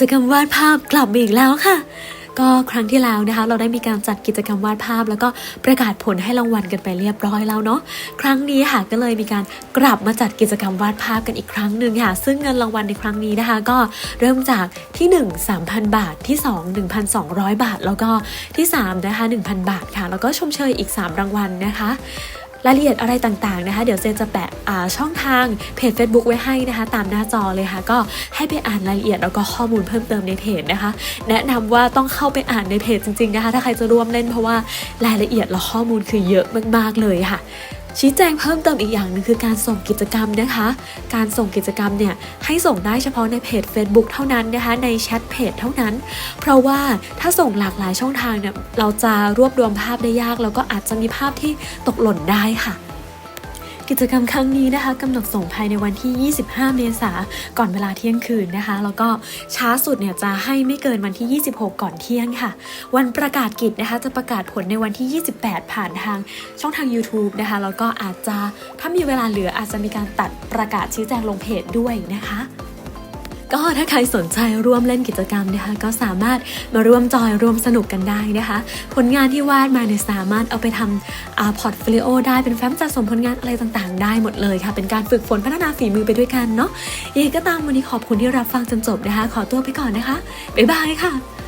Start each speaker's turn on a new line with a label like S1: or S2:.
S1: จกรรมวาดภาพกลับมาอีกแล้วค่ะ ก็ครั้งที่แล้วนะคะ เราได้มีการจัดกิจกรรมวาดภาพ แล้วก็ประกาศผลให้รางวัลกันไปเรียบร้อยแล้วเนาะครั้งนี้ค่ะก็เลยมีการกลับมาจัดกิจกรรมวาดภาพกันอีกครั้งหนึ่งค่ะ ซึ่งเงินรางวัลในครั้งนี้นะคะ ก็เริ่มจากที่ 1 3,000 บาทที่ 2 1,200 บาท แล้วก็ที่3นะคะ1,000 บาทค่ะ แล้วก็ชมเชยอีก 3 รางวัลนะคะ รายละเอียดอะไรต่างๆนะคะ เดี๋ยวเจนจะแปะช่องทางเพจ Facebook ไว้ให้นะคะ ตามหน้าจอเลยค่ะ ก็ให้ไปอ่านรายละเอียดแล้วก็ข้อมูลเพิ่มเติมในเพจนะคะ แนะนำว่าต้องเข้าไปอ่านในเพจจริงๆนะคะ ถ้าใครจะร่วมเล่นเพราะว่ารายละเอียดและข้อมูลคือเยอะมากๆเลยค่ะ ชี้แจงเพิ่มเติมอีกอย่างหนึ่งคือการส่งกิจกรรมนะคะ การส่งกิจกรรมเนี่ยให้ส่งได้เฉพาะในเพจ Facebook เท่านั้นนะคะในแชทเพจเท่านั้น เพราะว่าถ้าส่งหลากหลายช่องทางเนี่ยเราจะรวบรวมภาพได้ยาก แล้วก็อาจจะมีภาพที่ตกหล่นได้ค่ะ กิจกรรมครั้งนี้นะคะกำหนดส่งภายในวันที่ 25 เมษาก่อนเวลาเที่ยงคืนนะคะ แล้วก็ช้าสุดเนี่ยจะให้ไม่เกินวันที่ 26 ก่อนเที่ยงค่ะ วันประกาศกิจนะคะจะประกาศผลในวันที่ 28 ผ่านทางช่องทาง YouTube นะคะแล้วก็อาจจะถ้ามีเวลาเหลืออาจจะมีการตัดประกาศชี้แจงลงเพจด้วยนะคะ ก็ถ้าใครสนใจร่วมเล่นกิจกรรมนะคะ ก็สามารถมาร่วมจอยร่วมสนุกกันได้นะคะ ผลงานที่วาดมาเนี่ยสามารถเอาไปทำอาพอร์ตโฟลิโอได้เป็นแฟ้มสะสมผลงานอะไรต่างๆ ได้หมดเลยค่ะ เป็นการฝึกฝนพัฒนาฝีมือไปด้วยกันเนาะยังไงก็ตามวันนี้ขอบคุณที่รับฟังจนจบนะคะ ขอตัวไปก่อนนะคะบ๊ายบายค่ะ